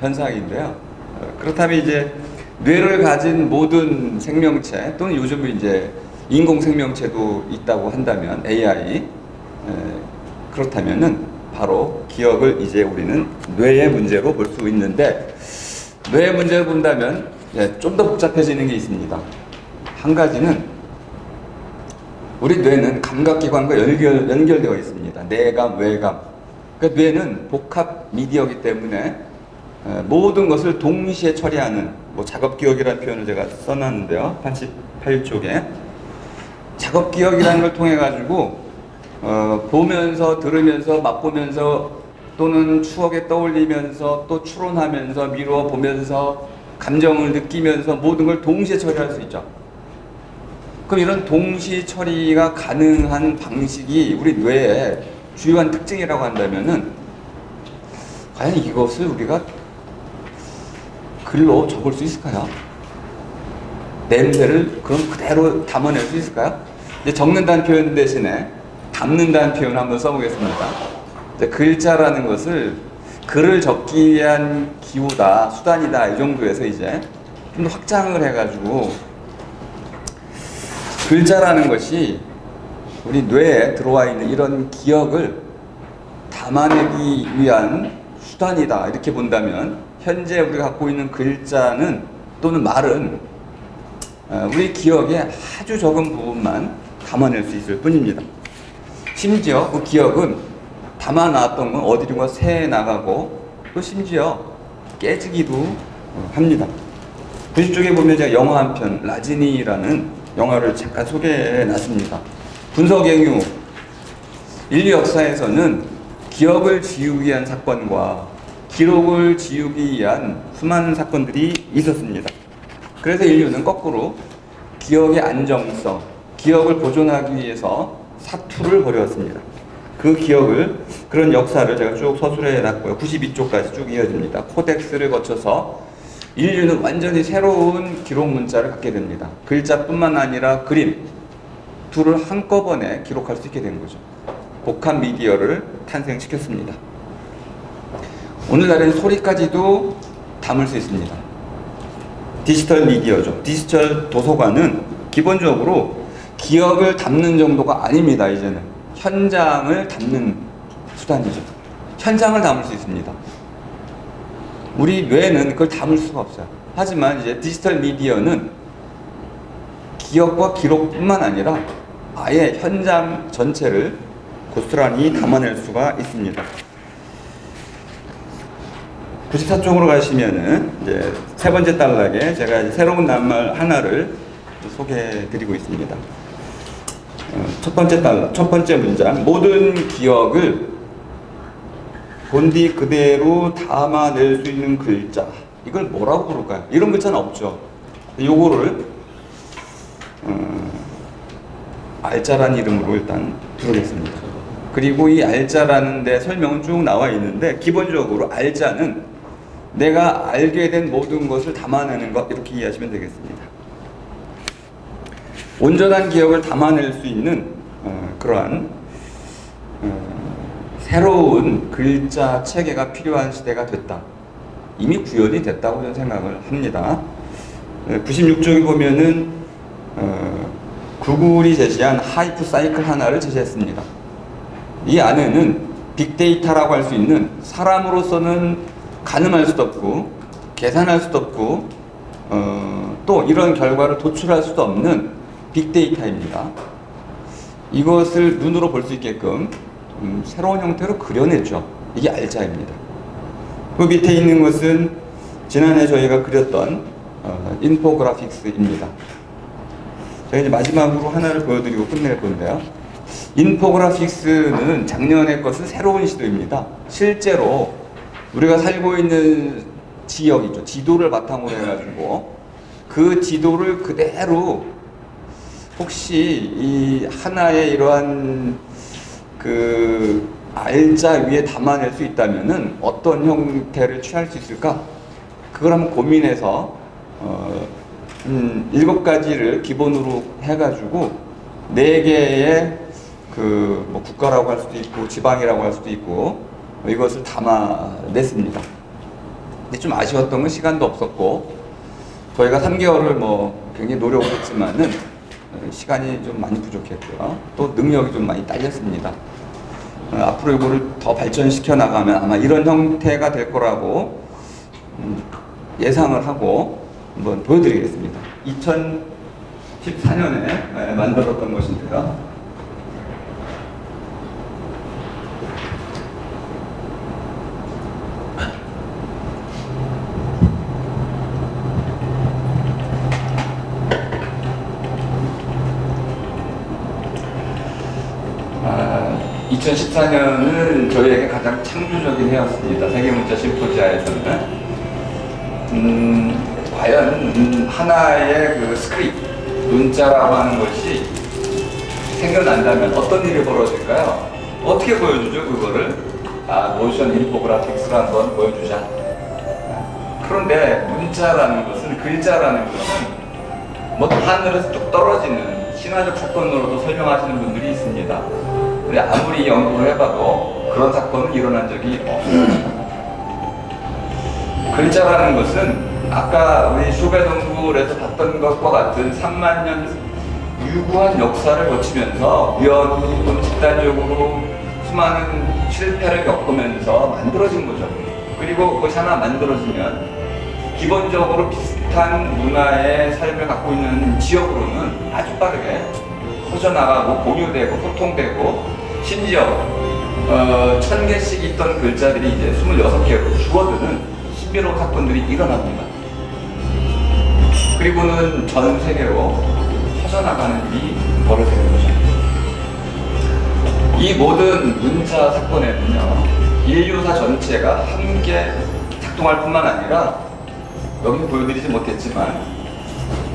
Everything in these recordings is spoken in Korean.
현상인데요. 어, 그렇다면 이제 뇌를 가진 모든 생명체 또는 요즘 이제 인공 생명체도 있다고 한다면 AI 에, 그렇다면은 바로 기억을 이제 우리는 뇌의 문제로 볼 수 있는데 뇌의 문제를 본다면 예, 좀더 복잡해지는 게 있습니다. 한 가지는 우리 뇌는 감각기관과 연결, 연결되어 있습니다. 내감, 외감. 그러니까 뇌는 복합 미디어이기 때문에 에, 모든 것을 동시에 처리하는 뭐 작업기억이라는 표현을 제가 써놨는데요. 88쪽에 작업기억이라는 걸 통해 가지고 어, 보면서 들으면서 맛보면서 또는 추억에 떠올리면서 또 추론하면서 미루어 보면서 감정을 느끼면서 모든 걸 동시에 처리할 수 있죠. 그럼 이런 동시 처리가 가능한 방식이 우리 뇌의 주요한 특징이라고 한다면은 과연 이것을 우리가 글로 적을 수 있을까요? 냄새를 그럼 그대로 담아낼 수 있을까요? 이제 적는다는 표현 대신에 담는다는 표현 한번 써보겠습니다. 글자라는 것을 글을 적기 위한 기호다, 수단이다 이 정도에서 이제 좀 더 확장을 해가지고 글자라는 것이 우리 뇌에 들어와 있는 이런 기억을 담아내기 위한 수단이다 이렇게 본다면 현재 우리가 갖고 있는 글자는 또는 말은 어, 우리 기억의 아주 적은 부분만 담아낼 수 있을 뿐입니다. 심지어 그 기억은 담아놨던 건 어디론가 새 나가고 또 심지어 깨지기도 어, 합니다. 90쪽에 보면 제가 영화 한 편 라지니라는 영화를 잠깐 소개해 놨습니다. 분석행유 인류 역사에서는 기억을 지우기 위한 사건과 기록을 지우기 위한 수많은 사건들이 있었습니다. 그래서 인류는 거꾸로 기억의 안정성, 기억을 보존하기 위해서 사투를 벌였습니다. 그 기억을 그런 역사를 제가 쭉 서술해 놨고요. 92쪽까지 쭉 이어집니다. 코덱스를 거쳐서 인류는 완전히 새로운 기록 문자를 갖게 됩니다. 글자뿐만 아니라 그림, 둘을 한꺼번에 기록할 수 있게 된 거죠. 복합 미디어를 탄생시켰습니다. 오늘날엔 소리까지도 담을 수 있습니다. 디지털 미디어죠. 디지털 도서관은 기본적으로 기억을 담는 정도가 아닙니다, 이제는. 현장을 담는 수단이죠. 현장을 담을 수 있습니다. 우리 뇌는 그걸 담을 수가 없어요. 하지만 이제 디지털 미디어는 기억과 기록뿐만 아니라 아예 현장 전체를 고스란히 담아낼 수가 있습니다. 94쪽으로 가시면은 이제 세 번째 단락에 제가 새로운 낱말 하나를 소개해 드리고 있습니다. 어, 첫 번째 단락, 첫 번째 문장. 모든 기억을 본디 그대로 담아낼 수 있는 글자. 이걸 뭐라고 부를까요? 이런 글자는 없죠. 요거를 어, 알자란 이름으로 일단 부르겠습니다. 그리고 이 알자라는 데 설명은 쭉 나와 있는데 기본적으로 알자는 내가 알게 된 모든 것을 담아내는 것 이렇게 이해하시면 되겠습니다. 온전한 기억을 담아낼 수 있는 어, 그러한 어, 새로운 글자 체계가 필요한 시대가 됐다. 이미 구현이 됐다고 저는 생각을 합니다. 96쪽에 보면은 어, 구글이 제시한 하이프 사이클 하나를 제시했습니다. 이 안에는 빅데이터라고 할 수 있는 사람으로서는 가늠할 수도 없고 계산할 수도 없고 어, 또 이런 결과를 도출할 수도 없는 빅데이터입니다. 이것을 눈으로 볼 수 있게끔 음, 새로운 형태로 그려냈죠. 이게 알자입니다. 그 밑에 있는 것은 지난해 저희가 그렸던 어, 인포그래픽스입니다. 제가 이제 마지막으로 하나를 보여드리고 끝낼 건데요. 인포그래픽스는 작년의 것은 새로운 시도입니다. 실제로 우리가 살고 있는 지역 있죠. 지도를 바탕으로 해가지고 그 지도를 그대로 혹시 이 하나의 이러한 그 알자 위에 담아낼 수 있다면은 어떤 형태를 취할 수 있을까? 그걸 한번 고민해서 어, 음, 일곱 가지를 기본으로 해가지고 네 개의 그 뭐 국가라고 할 수도 있고 지방이라고 할 수도 있고 이것을 담아냈습니다. 근데 좀 아쉬웠던 건 시간도 없었고 저희가 3개월을 뭐 굉장히 노력을 했지만은 시간이 좀 많이 부족했고요. 또 능력이 좀 많이 딸렸습니다. 어, 앞으로 이거를 더 발전시켜 나가면 아마 이런 형태가 될 거라고 음, 예상을 하고 한번 보여드리겠습니다. 2014년에 만들었던 것인데요. 아, 2014년은 저희에게 가장 창조적인 해였습니다. 세계문자 심포지아에서는. 음, 과연 음, 하나의 그 스크립트, 문자라고 하는 것이 생겨난다면 어떤 일이 벌어질까요? 어떻게 보여주죠, 그거를? 아, 모션 인포그래픽스로 한번 보여주자. 그런데 문자라는 것은, 글자라는 것은 뭐 하늘에서 뚝 떨어지는 신화적 사건으로도 설명하시는 분들이 있습니다. 근데 아무리 연구를 해봐도 그런 사건은 일어난 적이 없습니다. 글자라는 것은 아까 우리 쇼베동굴에서 봤던 것과 같은 3만 년 유구한 역사를 거치면서 우연히 또 집단적으로 수많은 실패를 겪으면서 만들어진 거죠. 그리고 그것이 하나 만들어지면 기본적으로 비슷한 문화의 삶을 갖고 있는 지역으로는 아주 빠르게 퍼져나가고 공유되고 소통되고 심지어 어, 천 개씩 있던 글자들이 이제 26개로 줄어드는 신비로운 사건들이 일어납니다. 그리고는 전 세계로 퍼져나가는 일이 벌어지는 거죠. 이 모든 문자 사건에는요, 인류사 전체가 함께 작동할 뿐만 아니라 여기 보여드리지 못했지만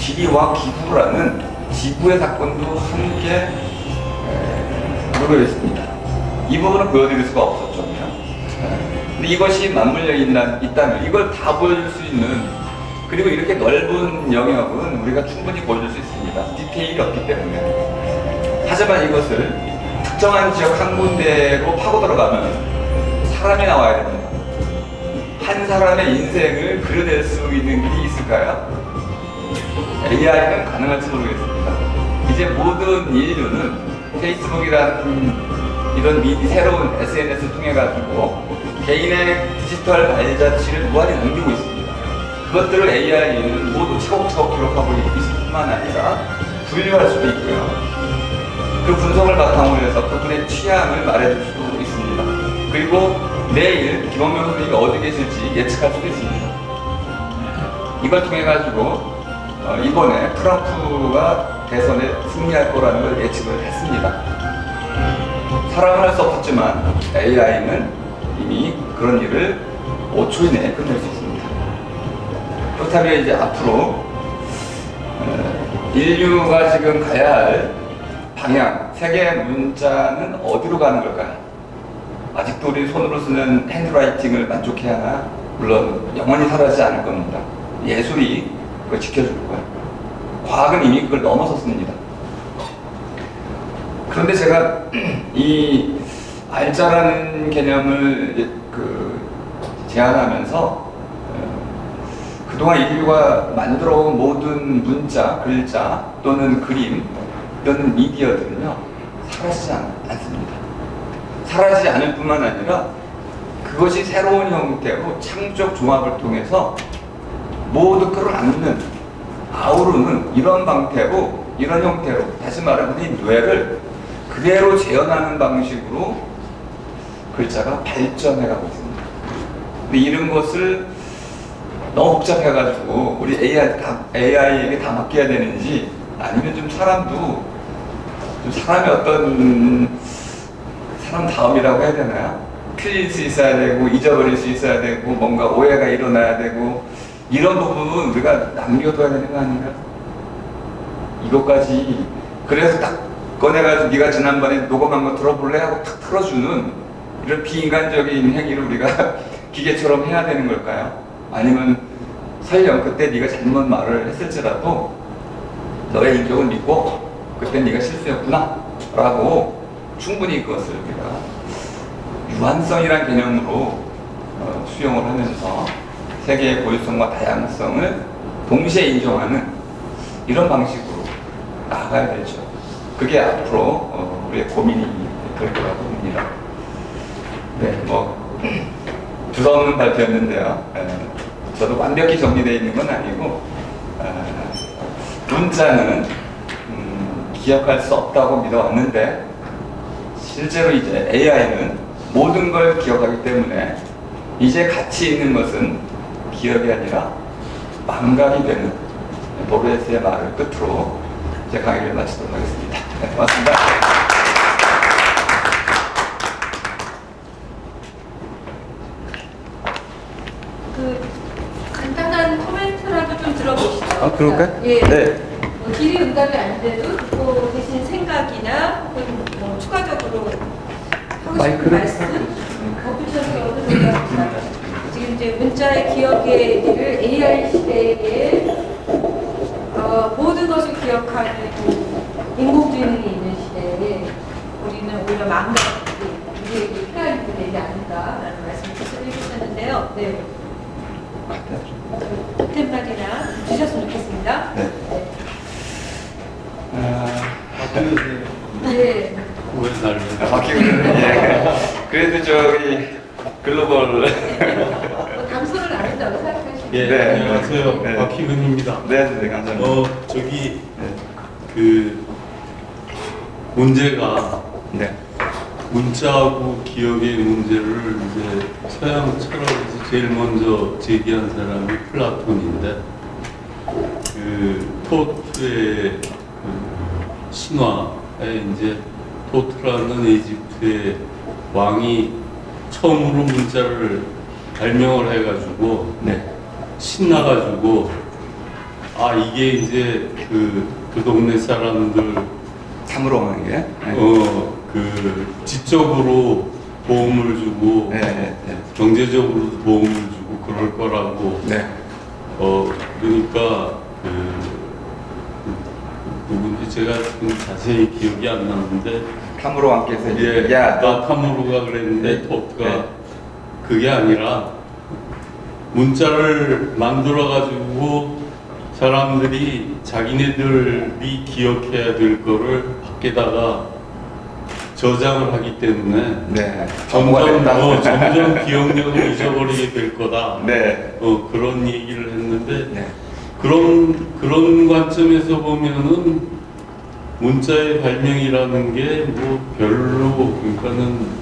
지리와 기후라는 지구의 사건도 함께 놓여 있습니다. 이 부분은 보여드릴 수가 없었죠. 근데 이것이 있나, 있다면 이걸 다 보여줄 수 있는 그리고 이렇게 넓은 영역은 우리가 충분히 보여줄 수 있습니다. 디테일이 없기 때문에. 하지만 이것을 특정한 지역 한 군데로 파고 들어가면 사람이 나와야 됩니다. 한 사람의 인생을 그려낼 수 있는 길이 있을까요? AI는 가능할지 모르겠습니다. 이제 모든 인류는 페이스북이라는 이런 미디 새로운 SNS를 통해 가지고 개인의 디지털 발자취를 무한히 남기고 있습니다. 그것들을 AI는 모두 차곡차곡 기록하고 있을 뿐만 아니라 분류할 수도 있고요. 그 분석을 바탕으로 해서 그분의 취향을 말해줄 수도 있습니다. 그리고 내일 김원명 선생님이 어디 계실지 예측할 수도 있습니다. 이걸 통해 가지고 어, 이번에 트럼프가 대선에 승리할 거라는 걸 예측을 했습니다. 사람은 할수 없었지만 AI는 이미 그런 일을 5초 이내에 끝낼 수 있습니다. 그렇다면 이제 앞으로 어, 인류가 지금 가야 할 방향, 세계 문자는 어디로 가는 걸까요? 아직도 우리 손으로 쓰는 핸드라이팅을 만족해야 하나? 물론 영원히 사라지지 않을 겁니다. 예술이 그걸 지켜줄 거예요. 과학은 이미 그걸 넘어섰습니다. 그런데 제가 이 알자라는 개념을 그 제안하면서 어, 그동안 인류가 만들어온 모든 문자, 글자 또는 그림 또는 미디어들은요 사라지지 않, 않습니다. 사라지지 않을 뿐만 아니라 그것이 새로운 형태로 창조적 종합을 통해서 모두 끌어안는 아우르는 이런 방태로 이런 형태로 다시 말하면 이 뇌를 그대로 재현하는 방식으로 글자가 발전해가고 있습니다. 근데 이런 것을 너무 복잡해가지고 우리 AI 다, AI에게 다 맡겨야 되는지 아니면 좀 사람도 좀 사람의 어떤 사람 다음이라고 해야 되나요? 틀릴 수 있어야 되고 잊어버릴 수 있어야 되고 뭔가 오해가 일어나야 되고 이런 부분은 우리가 남겨둬야 되는 거 아닌가? 이것까지 그래서 딱 꺼내가지고 네가 지난번에 녹음한 거 들어볼래 하고 탁 틀어주는 이런 비인간적인 행위를 우리가 기계처럼 해야 되는 걸까요? 아니면 설령 그때 네가 잘못 말을 했을지라도 너의 인격을 믿고 그때 네가 실수였구나 라고 충분히 그것을 우리가 유한성이란 개념으로 어, 수용을 하면서 세계의 고유성과 다양성을 동시에 인정하는 이런 방식으로 나아가야 되죠. 그게 앞으로 어, 우리의 고민이 될 거라고 봅니다. 네, 뭐 두서없는 발표였는데요. 에, 저도 완벽히 정리되어 있는 건 아니고 아, 문자는 음, 기억할 수 없다고 믿어왔는데 실제로 이제 AI는 모든 걸 기억하기 때문에 이제 가치 있는 것은 기억이 아니라 망각이 되는 보르헤스의 말을 끝으로 제 강의를 마치도록 하겠습니다. 네, 고맙습니다. 그 간단한 코멘트라도 좀 들어보시죠. 아, 그럴까요? 예. 네. 뭐 길이 응답이 아닌데도 그 대신 생각이나 혹은 뭐 추가적으로 하고 싶은 마이크를? 말씀, 법규적으로 생각합니다. 지금 이제 문자의 기억의 일을 AI 시대에 어, 모든 것을 기억하는 인공지능이 있는 시대에 우리는 오히려 망각이 우리에게 필요한 일이 아닌가라는 말씀을 해주셨는데요. 네. 템마디나 주셨으면 좋겠습니다. 네. 아, 네. 왜 나를 아, 바뀌거든요. 예. 그래도 저기 글로벌 뭐 담소를 안 한다고 생각하시면 예, 네. 안녕하세요. 네. 박희근입니다. 네, 네, 감사합니다. 어, 저기 네. 그 문제가 네. 문자하고 기억의 문제를 이제 서양 철학에서 제일 먼저 제기한 사람이 플라톤인데 그 토트의 그 신화에 이제 토트라는 이집트의 왕이 처음으로 문자를 발명을 해가지고 네. 신나가지고 아 이게 이제 그, 그 동네 사람들 참으로 하는 게. 네. 어그 지적으로 도움을 주고 네, 네, 네. 경제적으로도 도움을 주고 그럴 거라고 네. 어 그러니까 그 누군지 제가 지금 자세히 기억이 안 나는데 참으로 왕께서 예, 야, 너 나카무로가 그랬는데 네. 토트가 네. 그게 아니라 문자를 만들어 가지고 사람들이 자기네들이 기억해야 될 거를 밖에다가 저장을 하기 때문에 네. 점점. 어, 점점 기억력을 잊어버리게 될 거다. 네. 어 그런 얘기를 했는데 네. 그런 그런 관점에서 보면은 문자의 발명이라는 게 뭐 별로 그러니까는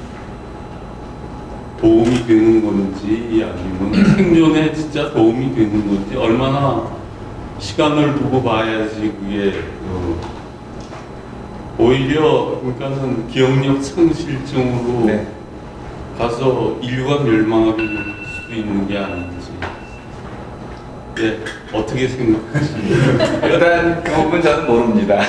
도움이 되는 건지 아니면 생존에 진짜 도움이 되는 건지 얼마나 시간을 두고 봐야지 그게 어, 오히려 그러니까는 기억력 상실증으로 네. 가서 인류가 멸망하게 될 수도 있는 게 아닌지. 예, 어떻게 생각하십니까? 일단 그 부분 저는 모릅니다.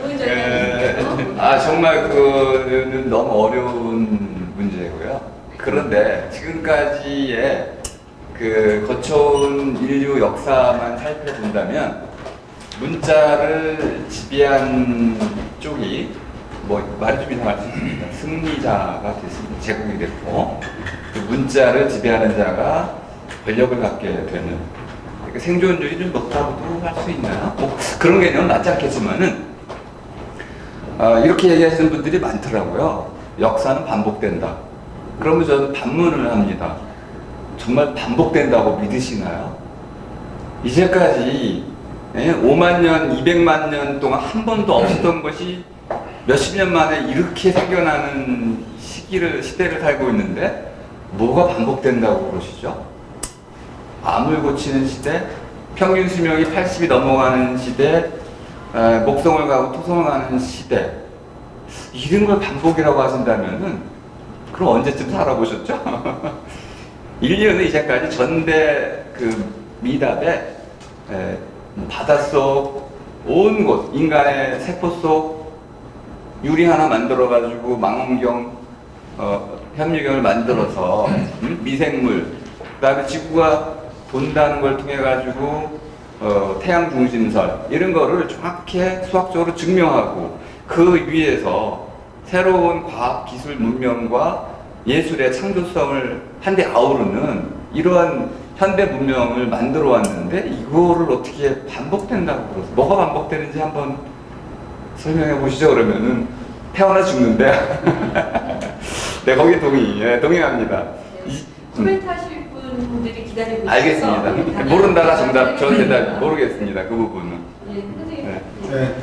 좋은 에, 전략이죠. 아 정말 그는 너무 어려운 문제고요. 그런데 지금까지의 그 거쳐온 인류 역사만 살펴본다면 문자를 지배한 쪽이 뭐 말이 좀 이상 말씀드립니다. 승리자가 됐습니다. 제국이 됐고 그 문자를 지배하는 자가 권력을 갖게 되는 그러니까 생존율이 좀 높다고도 할 수 있나요? 뭐 그런 개념은 맞지 않겠지만은 아, 이렇게 얘기하시는 분들이 많더라고요. 역사는 반복된다. 그러면 저는 반문을 합니다. 정말 반복된다고 믿으시나요? 이제까지 예, 5만 년, 200만 년 동안 한 번도 없었던 것이 몇십 년 만에 이렇게 생겨나는 시기를, 시대를 살고 있는데 뭐가 반복된다고 그러시죠? 암을 고치는 시대, 평균 수명이 80이 넘어가는 시대, 에, 목성을 가고 토성을 가는 시대 이런 걸 반복이라고 하신다면은 그럼 언제쯤 살아보셨죠? 인류는 이제까지 전대 그 미답에 에, 바닷속 온 곳 인간의 세포 속 유리 하나 만들어 가지고 망원경 어, 현미경을 만들어서 음? 미생물 그 다음에 지구가 돈다는 걸 통해 가지고 어, 태양 중심설 이런 거를 정확히 수학적으로 증명하고 그 위에서 새로운 과학 기술 문명과 예술의 창조성을 한데 아우르는 이러한 현대 문명을 만들어 왔는데 이거를 어떻게 반복된다고 그러세요? 뭐가 반복되는지 한번 설명해 보시죠. 그러면은 태어나 죽는데. 네, 거기 동의, 예, 동의합니다. 이- 음. 코멘트 하실 분들이 기다리고 있어서 알겠습니다. 모른다가 정답, 저. 대답 모르겠습니다. 그 부분은. 예, 선생님. 네. 예. 네.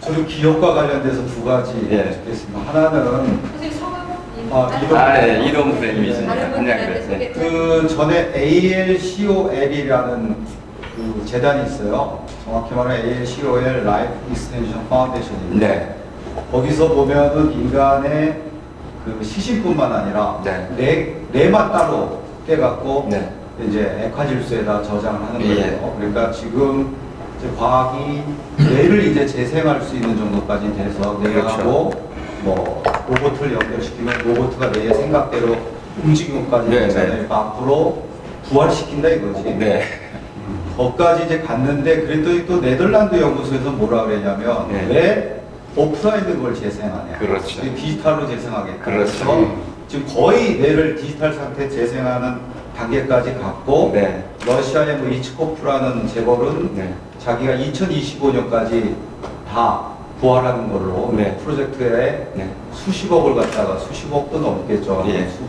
저는 기업과 관련돼서 두 가지 예. 짚겠습니다. 하나는 선생님 성함 아, 이름. 아, 예, 이동. 다른 분들한테 한양대. 소개 그 전에 ALCOL이라는 그 재단이 있어요. 정확히 말하면 ALCOL 라이프 익스텐션 파운데이션입니다. 네. 거기서 보면은 인간의 그 시신뿐만 아니라 네. 뇌, 뇌만 따로 떼갖고 네. 이제 액화질소에다 저장을 하는 예. 거예요. 그러니까 지금 이제 과학이 뇌를 이제 재생할 수 있는 정도까지 돼서 뇌하고 그렇죠. 뭐 로봇을 연결시키면 로봇가 뇌의 생각대로 움직임까지 네, 되잖아요. 네. 앞으로 부활시킨다 이거지. 네. 거기까지 이제 갔는데 그랬더니 또 네덜란드 연구소에서 뭐라 그랬냐면 네. 왜 오프라인은 걸 재생하냐. 그렇죠. 디지털로 재생하겠다. 그렇죠. 지금 거의 뇌를 디지털 상태 재생하는 단계까지 갔고 네. 러시아의 뭐 이츠코프라는 재벌은 네. 자기가 2025년까지 다 부활하는 걸로 네. 프로젝트에 네. 수십억을 갖다가 수십억도 넘겠죠. 예. 수,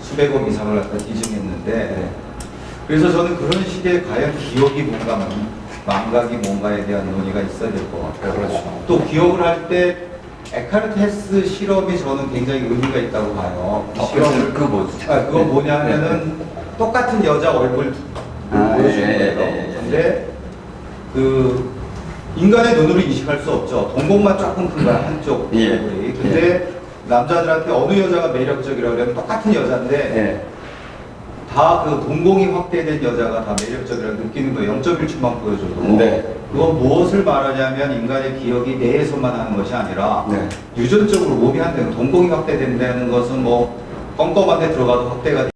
수백억 이상을 갖다 기증했는데 네. 그래서 저는 그런 시기에 과연 기억이 뭔가 망각이 뭔가에 대한 논의가 있어야 될 것 같아요. 그렇죠. 또 기억을 할 때 에카르트 헤스 실험이 저는 굉장히 의미가 있다고 봐요. 그 어, 실험을 그거 뭐죠? 아, 그거 뭐냐면은 똑같은 여자 얼굴 아, 보여주는 예, 예, 거예요. 예, 예. 근데 그 인간의 눈으로 인식할 수 없죠. 동공만 조금 큰 거야 한쪽 예. 얼굴이. 근데 남자들한테 어느 여자가 매력적이라고 그러면 똑같은 여자인데 네. 다그 동공이 확대된 여자가 다 매력적이라고 느끼는 거예요. 0.1초만 보여줘도. 네. 그건 무엇을 말하냐면 인간의 기억이 뇌에서만 하는 것이 아니라 네. 유전적으로 몸이 한다는 동공이 확대된다는 것은 뭐 껌껌한 데 들어가도 확대가